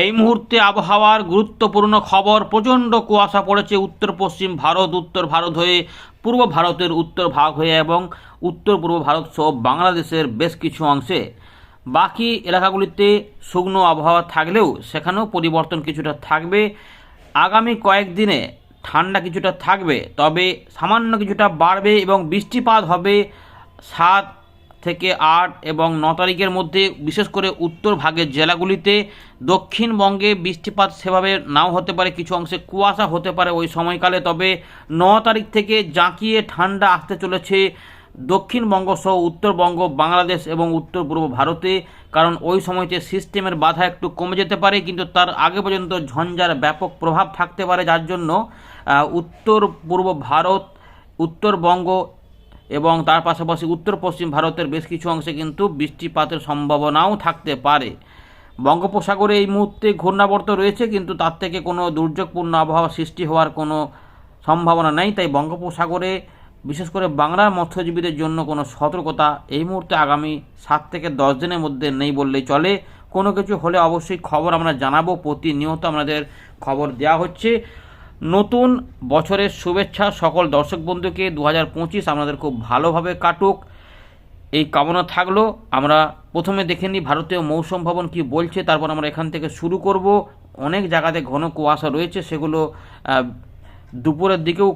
এই মুহূর্তে আবহাওয়ার গুরুত্বপূর্ণ খবর, প্রচণ্ড কুয়াশা পড়েছে উত্তর পশ্চিম ভারত, উত্তর ভারত হয়ে, পূর্ব ভারতের উত্তর ভাগ হয়ে এবং উত্তর পূর্ব ভারত সহ বাংলাদেশের বেশ কিছু অংশে। বাকি এলাকাগুলিতে শুকনো আবহাওয়া থাকলেও সেখানেও পরিবর্তন কিছুটা থাকবে। আগামী কয়েকদিনে ঠান্ডা কিছুটা থাকবে, তবে সামান্য কিছুটা বাড়বে এবং বৃষ্টিপাত হবে সাত থেকে আট এবং ন তারিখের মধ্যে, বিশেষ করে উত্তর ভাগের জেলাগুলিতে দক্ষিণবঙ্গে বৃষ্টিপাত সেভাবে নাও হতে পারে, কিছু অংশে কুয়াশা হতে পারে ওই সময়কালে। তবে ন তারিখ থেকে জাঁকিয়ে ঠান্ডা আসতে চলেছে দক্ষিণবঙ্গ সহ উত্তরবঙ্গ, বাংলাদেশ এবং উত্তর পূর্ব ভারতে, কারণ ওই সময়তে সিস্টেমের বাধা একটু কমে যেতে পারে, কিন্তু তার আগে পর্যন্ত ঝঞ্ঝার ব্যাপক প্রভাব থাকতে পারে, যার জন্য উত্তর পূর্ব ভারত, উত্তরবঙ্গ এবং তার পাশাপাশি উত্তর পশ্চিম ভারতের বেশ কিছু অংশে কিন্তু বৃষ্টিপাতের সম্ভাবনাও থাকতে পারে। বঙ্গোপসাগরে এই মুহূর্তে ঘূর্ণাবর্ত রয়েছে, কিন্তু তার থেকে কোনো দুর্যোগপূর্ণ আবহাওয়া সৃষ্টি হওয়ার কোনো সম্ভাবনা নেই। তাই বঙ্গোপসাগরে, বিশেষ করে বাংলার মৎস্যজীবীদের জন্য কোনো সতর্কতা এই মুহূর্তে আগামী সাত থেকে দশ দিনের মধ্যে নেই বললেই চলে। কোনো কিছু হলে অবশ্যই খবর আমরা জানাব। প্রতিনিয়ত আমাদের খবর দেওয়া হচ্ছে। নতুন বছরের শুভেচ্ছা সকল দর্শক বন্ধুকে। দু হাজার পঁচিশ আমাদের খুব ভালোভাবে কাটুক। এই কামনা থাকল। আমরা প্রথমে দেখে নিই ভারতীয় মৌসুম ভবন কি বলছে, তারপর আমরা এখান থেকে শুরু করব। অনেক জায়গাতে ঘন কুয়াশা রয়েছে, সেগুলো দুপুরের দিকেও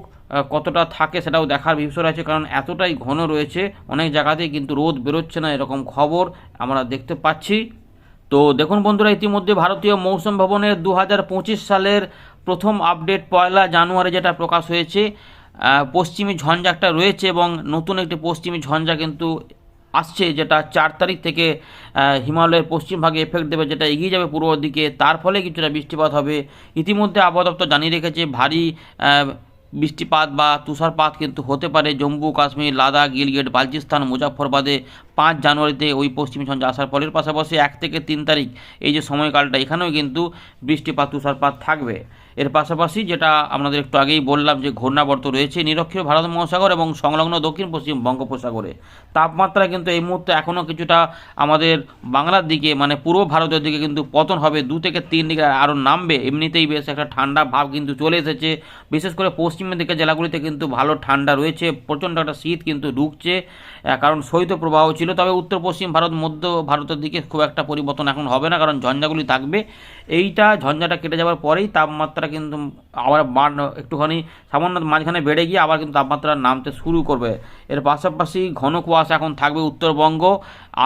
কতটা থাকে সেটাও দেখার বিষয় আছে কারণ এতটাই ঘন রয়েছে। অনেক জায়গাতেই কিন্তু রোদ বেরোচ্ছে না, এরকম খবর আমরা দেখতে পাচ্ছি। তো দেখুন বন্ধুরা, ইতিমধ্যে ভারতীয় মৌসুম ভবনের দু হাজার পঁচিশ সালের প্রথম আপডেট পয়লা জানুয়ারি যেটা প্রকাশ হয়েছে পশ্চিমী ঝঞ্ঝা একটা রয়েছে এবং নতুন একটি পশ্চিমী ঝঞ্ঝা কিন্তু আসছে যেটা চার তারিখ থেকে হিমালয়ের পশ্চিম ভাগে এফেক্ট দেবে যেটা এগিয়ে যাবে পূর্ব দিকে, তার ফলে কিছুটা বৃষ্টিপাত হবে। ইতিমধ্যে আবহাওয়া দপ্তর জানিয়ে রেখেছে, ভারী বৃষ্টিপাত বা তুষারপাত কিন্তু হতে পারে। জম্মু, কাশ্মীর, লাদাখ, গিলগেট, বালচিস্তান মুজাফরবাদে পাঁচ জানুয়ারিতে ওই পশ্চিমী ঝঞ্ঝা আসার ফলের পাশাপাশি এক থেকে তিন তারিখ এই যে সময়কালটা, এখানেও কিন্তু বৃষ্টিপাত, তুষারপাত থাকবে। এর পাশাপাশি যেটা আপনাদের একটু আগেই বললাম যে ঘূর্ণাবর্ত রয়েছে নিরক্ষীয় ভারত মহাসাগর এবং সংলগ্ন দক্ষিণ পশ্চিম বঙ্গোপসাগরে। তাপমাত্রা কিন্তু এই মুহূর্তে এখনও কিছুটা আমাদের বাংলার দিকে মানে পূর্ব ভারতের দিকে কিন্তু পতন হবে। দু থেকে তিন দিকে আরও নামবে। এমনিতেই বেশ একটা ঠান্ডা ভাব কিন্তু চলে এসেছে। বিশেষ করে পশ্চিমের দিকে জেলাগুলিতে কিন্তু ভালো ঠান্ডা রয়েছে। প্রচণ্ড একটা শীত কিন্তু ঢুকছে কারণ কারণ শৈত্যপ্রবাহ ছিল। তবে উত্তর পশ্চিম ভারত, মধ্য ভারতের দিকে খুব একটা পরিবর্তন এখন হবে না, কারণ ঝঞ্ঝাগুলি থাকবে। এইটা, ঝঞ্ঝাটা কেটে যাওয়ার পরেই তাপমাত্রা কিন্তু আবার বাড় একটুখানি সামান্য মাঝখানে বেড়ে গিয়ে আবার কিন্তু তাপমাত্রা নামতে শুরু করবে। এর পাশাপাশি ঘন কুয়াশা এখন থাকবে উত্তরবঙ্গ,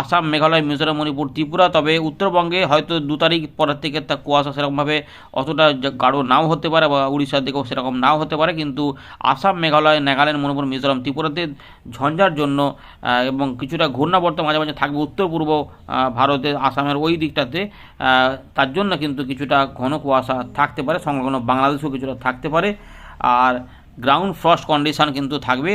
আসাম, মেঘালয়, মিজোরাম, মণিপুর, ত্রিপুরা। তবে উত্তরবঙ্গে হয়তো দু তারিখ পরের থেকে তা কুয়াশা সেরকমভাবে অতটা গাঢ় নাও হতে পারে বা উড়িষ্যার দিকেও সেরকম নাও হতে পারে। কিন্তু আসাম, মেঘালয়, নাগাল্যান্ড, মণিপুর, মিজোরাম, ত্রিপুরাতে ঝঞ্ঝার জন্য এবং কিছুটা ঘূর্ণাবর্ত মাঝে মাঝে থাকবে উত্তর পূর্ব ভারতের, আসামের ওই দিকটাতে তার জন্য কিন্তু কিছুটা ঘন কুয়াশা থাকতে পারে সংলগ্ন বাংলাদেশেও কিছুটা থাকতে পারে। আর গ্রাউন্ড ফ্রস্ট কন্ডিশন কিন্তু থাকবে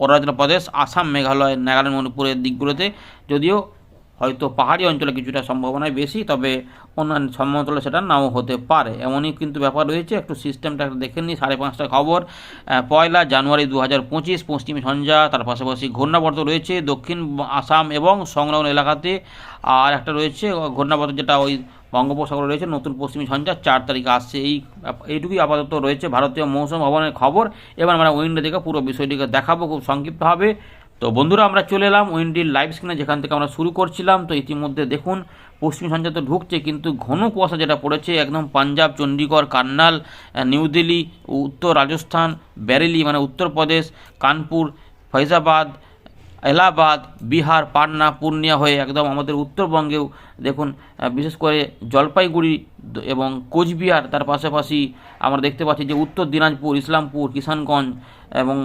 অরুণাচল প্রদেশ, আসাম, মেঘালয়, নাগাল্যান্ড, মণিপুরের দিকগুলোতে। যদিও হয়তো পাহাড়ি অঞ্চলে কিছুটা সম্ভাবনায় বেশি, তবে অন্যান্য সমতলে সেটা নাও হতে পারে। এমনই কিন্তু ব্যাপার রয়েছে। একটু সিস্টেমটা একটু দেখে নিই। সাড়ে পাঁচটা খবর। পয়লা জানুয়ারি দু হাজার পঁচিশ, পশ্চিমী ঝঞ্ঝা তার পাশাপাশি ঘূর্ণাবর্ত রয়েছে দক্ষিণ আসাম এবং সংলগ্ন এলাকাতে। আর একটা রয়েছে ঘূর্ণাবর্ত যেটা ওই বঙ্গোপসাগরে রয়েছে, নতুন পশ্চিমী ঝঞ্ঝা, চার তারিখে আসছে এই এইটুকুই আপাতত রয়েছে ভারতীয় মৌসুম ভবনের খবর। এবার আমরা উইন্ডো থেকে পুরো বিষয়টিকে দেখাবো, খুব সংক্ষিপ্তভাবে তো বন্ধুরা, আমরা চলে এলাম উইন্ডির লাইভ স্ক্রিনে, যেখান থেকে আমরা শুরু করছিলাম। তো ইতিমধ্যে দেখুন, পশ্চিম ঝঞ্ঝা তো ঢুকছে, কিন্তু ঘন কুয়াশা যেটা পড়েছে, একদম পাঞ্জাব চণ্ডীগড় কান্নাল নিউ দিল্লি, উত্তর রাজস্থান, ব্যারেলি মানে উত্তরপ্রদেশ, কানপুর, ফৈজাবাদ এলাহাবাদ, বিহার, পাটনা, পূর্ণিয়া হয়ে একদম আমাদের উত্তরবঙ্গেও দেখুন বিশেষ করে জলপাইগুড়ি এবং কোচবিহার, তার পাশাপাশি আমরা দেখতে পাচ্ছি যে উত্তর দিনাজপুর, ইসলামপুর, কিষানগঞ্জ এবং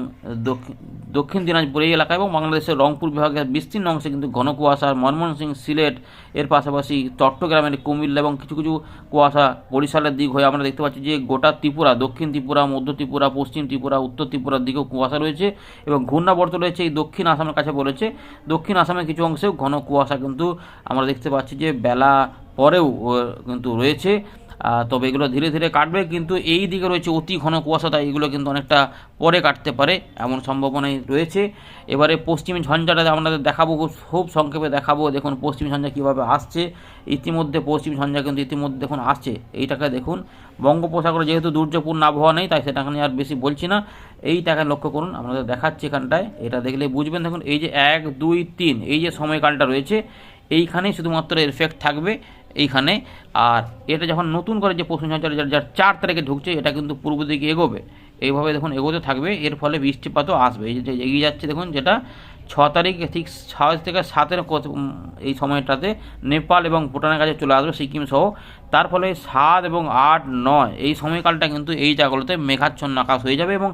দক্ষিণ দিনাজপুর এই এলাকা এবং বাংলাদেশের রংপুর বিভাগের বিস্তীর্ণ অংশে কিন্তু ঘন কুয়াশা ময়মনসিং সিলেট, এর পাশাপাশি চট্টগ্রামের কুমিল্লা এবং কিছু কিছু কুয়াশা বরিশালের দিক হয়ে আমরা দেখতে পাচ্ছি যে গোটা ত্রিপুরা, দক্ষিণ ত্রিপুরা, মধ্য ত্রিপুরা, পশ্চিম ত্রিপুরা, উত্তর ত্রিপুরার দিকেও কুয়াশা রয়েছে এবং ঘূর্ণাবর্ত রয়েছে এই দক্ষিণ আসামের কাছে বলেছে। দক্ষিণ আসামের কিছু অংশেও ঘন কুয়াশা কিন্তু আমরা দেখতে পাচ্ছি যে বেলা পরেও কিন্তু রয়েছে। তবে এগুলো ধীরে ধীরে কাটবে, কিন্তু এই দিকে রয়েছে অতি ঘন কুয়াশা, তাই এগুলো কিন্তু অনেকটা পরে কাটতে পারে এমন সম্ভাবনাই রয়েছে। এবারে পশ্চিম ঝঞ্ঝাটা আপনাদের দেখাবো, খুব সংক্ষেপে দেখাবো। দেখুন, পশ্চিম ঝঞ্ঝা কীভাবে আসছে, ইতিমধ্যে পশ্চিম ঝঞ্ঝা কিন্তু ইতিমধ্যে দেখুন আসছে। এইটাকে দেখুন, বঙ্গোপসাগরে যেহেতু দুর্যোগপূর্ণ আবহাওয়া নেই, তাই সেটাকে নিয়ে আর বেশি বলছি না। এইটাকে লক্ষ্য করুন, আপনাদের দেখাচ্ছি এখানটায়, এটা দেখলে বুঝবেন। দেখুন, এই যে এক, দুই, তিন, এই যে সময়কালটা রয়েছে, এইখানেই শুধুমাত্র এফেক্ট থাকবে। এইখানে। আর এটা যখন নতুন করে যে পশ্চিম ঝঞ্ঝা যার চার তারিখে ঢুকছে, এটা কিন্তু পূর্ব দিকে এগোবে। এইভাবে দেখুন এগোতে থাকবে, এর ফলে বৃষ্টিপাতও আসবে। এই যে এগিয়ে যাচ্ছে দেখুন, যেটা ছ তারিখ, ঠিক ছয় থেকে সাতের এই সময়টাতে নেপাল এবং ভুটানের কাছে চলে আসবে সিকিম সহ। তার ফলে সাত এবং আট, নয়, এই সময়কালটা কিন্তু এই জায়গাগুলোতে মেঘাচ্ছন্ন আকাশ হয়ে যাবে এবং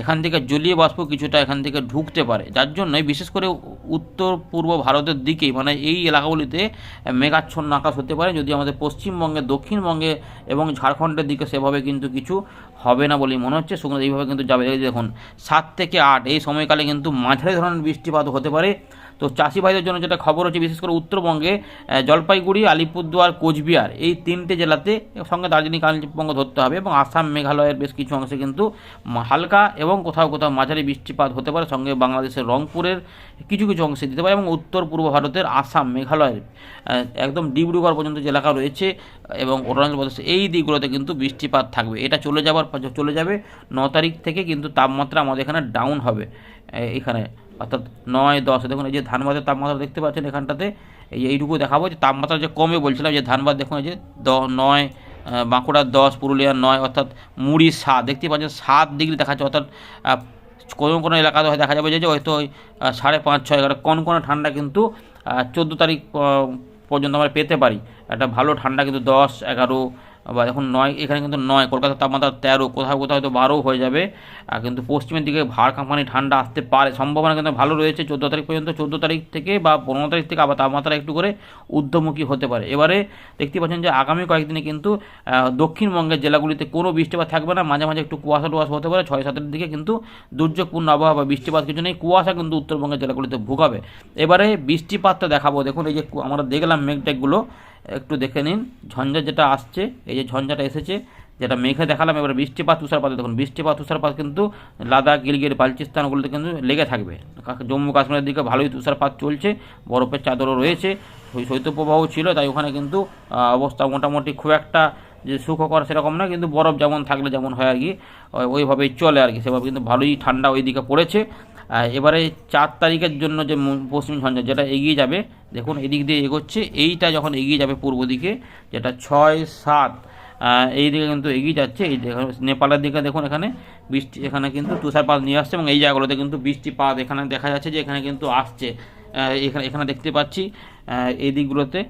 এখান থেকে জলীয় বাষ্প কিছুটা এখান থেকে ঢুকতে পারে। যার জন্য বিশেষ করে উত্তর পূর্ব ভারতের দিকে মানে এই এলাকাগুলিতে মেঘাচ্ছন্ন আকাশ হতে পারে, যদি আমাদের পশ্চিমবঙ্গে, দক্ষিণবঙ্গে এবং ঝাড়খণ্ডের দিকে সেভাবে কিন্তু কিছু হবে না বলেই মনে হচ্ছে। শুকনো এইভাবে কিন্তু যাবে। দেখুন, সাত থেকে আট, এই সময়কালে কিন্তু মাঝারি ধরনের বৃষ্টিপাত হতে পারে। তো চাষি ভাইদের জন্য যেটা খবর হচ্ছে, বিশেষ করে উত্তরবঙ্গে জলপাইগুড়ি, আলিপুরদুয়ার, কোচবিহার, এই তিনটে জেলাতে সঙ্গে দার্জিলিং কালিম্পঙ্গ ধরতে হবে এবং আসাম, মেঘালয়ের বেশ কিছু অংশে কিন্তু হালকা এবং কোথাও কোথাও মাঝারি বৃষ্টিপাত হতে পারে। সঙ্গে বাংলাদেশের রংপুরের কিছু কিছু অংশে দিতে পারে এবং উত্তর পূর্ব ভারতের আসাম, মেঘালয়ের একদম ডিব্রুগড় পর্যন্ত যে এলাকা রয়েছে এবং অরুণাচল প্রদেশ, এই দিকগুলোতে কিন্তু বৃষ্টিপাত থাকবে। এটা চলে পর- চলে যাবে ন তারিখ থেকে কিন্তু তাপমাত্রা আমাদের এখানে ডাউন হবে এখানে। অর্থাৎ নয়, দশ। দেখুন, এই যে ধানবাদের তাপমাত্রা দেখতে পাচ্ছেন এখানটাতে, এই এইটুকু দেখাবো যে তাপমাত্রা যে কমে বলছিলাম যে ধানবাদ, দেখুন, এই যে দ, নয় বাঁকুড়ার দশ পুরুলিয়ার নয়, অর্থাৎ মুড়ি সাত। দেখতে পাচ্ছেন, সাত ডিগ্রি দেখাচ্ছে, অর্থাৎ কোনো কোনো এলাকাতে হয় দেখা যাবে যে হয়তো ওই সাড়ে পাঁচ, ছয় এগারো, কোন কোনো ঠান্ডা কিন্তু চোদ্দ তারিখ পর্যন্ত আমরা পেতে পারি। একটা ভালো ঠান্ডা কিন্তু দশ, এগারো বা এখন নয়, এখানে কিন্তু নয়, কলকাতার তাপমাত্রা তেরো, কোথাও কোথাও হয়তো বারো হয়ে যাবে। আর কিন্তু পশ্চিমের দিকে ভাড় কাঁপানি ঠান্ডা আসতে পারে। সম্ভাবনা কিন্তু ভালো রয়েছে, চোদ্দ তারিখ পর্যন্ত, চোদ্দ তারিখ থেকে বা পনেরো তারিখ থেকে আবার তাপমাত্রা একটু করে ঊর্ধ্বমুখী হতে পারে। এবারে দেখতে পাচ্ছেন যে আগামী কয়েকদিনে কিন্তু দক্ষিণবঙ্গের জেলাগুলিতে কোনো বৃষ্টিপাত থাকবে না। মাঝে মাঝে একটু কুয়াশা টুয়াশা হতে পারে। ছয়, সাতের দিকে কিন্তু দুর্যোগপূর্ণ আবহাওয়া বা বৃষ্টিপাত কিছু নেই। কুয়াশা কিন্তু উত্তরবঙ্গের জেলাগুলিতে ভোগাবে। এবারে বৃষ্টিপাতটা দেখাবো। দেখুন, এই যে আমরা দেখলাম মেঘটেকগুলো একটু দেখে নিন। ঝঞ্ঝা যেটা আসছে, এই যে ঝঞ্ঝাটা এসেছে, যেটা মেঘে দেখালাম, এবার বৃষ্টিপাত, তুষারপাত দেখুন, বৃষ্টিপাত, তুষারপাত কিন্তু লাদাখ গিলগির বালচিস্তান ওগুলোতে কিন্তু লেগে থাকবে। জম্মু কাশ্মীরের দিকে ভালোই তুষারপাত চলছে, বরফের চাদরও রয়েছে, শৈ- শৈত্যপ্রবাহ ছিল, তাই ওখানে কিন্তু অবস্থা মোটামুটি খুব একটা যে সুখকর সেরকম না, কিন্তু বরফ যেমন থাকলে যেমন হয় আর কি, ওই- ওইভাবেই চলে আর কি, সেভাবে কিন্তু ভালোই ঠান্ডা ওই দিকে পড়েছে। এবারে চার তারিখের জন্য যে পশ্চিম ঝঞ্ঝা যেটা এগিয়ে যাবে, দেখুন এদিক দিয়ে এগোচ্ছে, এইটা যখন এগিয়ে যাবে পূর্ব দিকে, যেটা ছয় সাত এই দিকে কিন্তু এগিয়ে যাচ্ছে, এই নেপালের দিকে দেখুন এখানে বৃষ্টি, এখানে কিন্তু তুষারপাত নিয়ে আসছে এবং এই জায়গাগুলোতে কিন্তু বৃষ্টিপাত এখানে দেখা যাচ্ছে যে এখানে কিন্তু আসছে এখানে এখানে দেখতে পাচ্ছি এই দিকগুলোতে।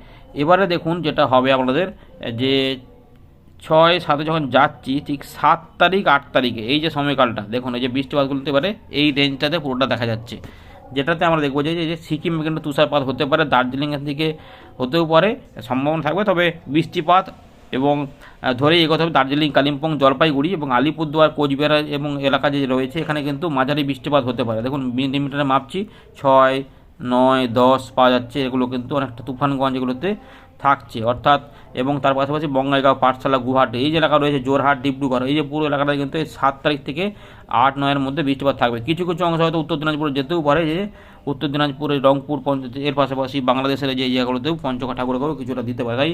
এবারে দেখুন যেটা হবে আপনাদের যে ছয় সাতে যখন যাচ্ছি, ঠিক সাত তারিখ, আট তারিখে, এই যে সময়কালটা, দেখুন, এই যে বৃষ্টিপাতগুলো হতে পারে, এই রেঞ্জটাতে পুরোটা দেখা যাচ্ছে। যেটাতে আমরা দেখব যে যে সিকিমে কিন্তু তুষারপাত হতে পারে দার্জিলিংয়ের দিকে হতেও পারে, সম্ভাবনা থাকবে, তবে বৃষ্টিপাত এবং ধরে এগোতে হবে দার্জিলিং, কালিম্পং, জলপাইগুড়ি এবং আলিপুরদুয়ার, কোচবিহার এবং এলাকা যে রয়েছে, এখানে কিন্তু মাঝারি বৃষ্টিপাত হতে পারে। দেখুন, মিলিমিটারে মাপছি, ছয়, নয়, দশ পাওয়া যাচ্ছে, এগুলো কিন্তু অনেকটা তুফানগঞ্জ এগুলোতে থাকছে, অর্থাৎ, এবং তার পাশাপাশি বঙ্গাইগাঁও, পাঠশালা, গুয়াহাটি, এই যে এলাকা রয়েছে, জোরহাট, ডিব্রুগড়, এই যে পুরো এলাকাটা কিন্তু এই সাত তারিখ থেকে আট, নয়ের মধ্যে বৃষ্টিপাত থাকবে। কিছু কিছু অংশ হয়তো উত্তর দিনাজপুরে যেতেও পারে যে, উত্তর দিনাজপুরে রংপুর এর পাশাপাশি বাংলাদেশের যে জায়গাগুলোতেও পঞ্চগড়, ঠাকুরগাঁও কিছুটা দিতে পারে। তাই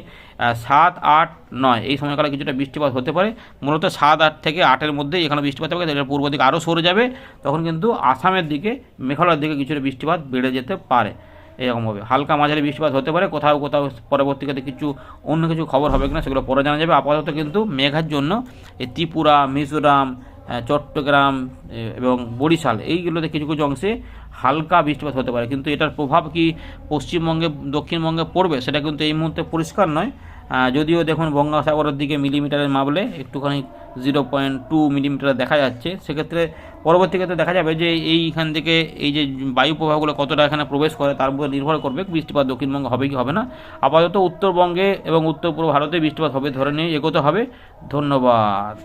সাত, আট, নয়, এই সময়কালে কিছুটা বৃষ্টিপাত হতে পারে। মূলত সাত, আট থেকে আটের মধ্যে এখানে বৃষ্টিপাত হবে এটা পূর্ব দিকে আরও সরে যাবে, তখন কিন্তু আসামের দিকে, মেঘালয়ের দিকে কিছুটা বৃষ্টিপাত বেড়ে যেতে পারে। এরকমভাবে হালকা মাঝারি বৃষ্টিপাত হতে পারে, কোথাও কোথাও পরবর্তীকালে কিছু অন্য কিছু খবর হবে কিনা সেগুলো পরে জানা যাবে। আপাতত কিন্তু মেঘার জন্য এই ত্রিপুরা, মিজোরাম চট্টগ্রাম এবং বরিশাল এইগুলোতে কিছু কিছু অংশে হালকা বৃষ্টিপাত হতে পারে। কিন্তু এটার প্রভাব কি পশ্চিমবঙ্গে, দক্ষিণবঙ্গে পড়বে সেটা কিন্তু এই মুহূর্তে পরিষ্কার নয়। যদিও দেখুন বঙ্গোপসাগরের দিকে মিলিমিটারের মাপলে একটুখানি জিরো পয়েন্ট টু মিলিমিটার দেখা যাচ্ছে, সেক্ষেত্রে পরবর্তী ক্ষেত্রে দেখা যাবে যে এইখান থেকে এই যে বায়ু প্রবাহগুলো কতটা এখানে প্রবেশ করে তার উপর নির্ভর করবে, বৃষ্টিপাত দক্ষিণবঙ্গে হবে কি হবে না। আপাতত উত্তরবঙ্গে এবং উত্তর পূর্ব ভারতে বৃষ্টিপাত হবে, ধরে নিয়ে এগোতে হবে। ধন্যবাদ।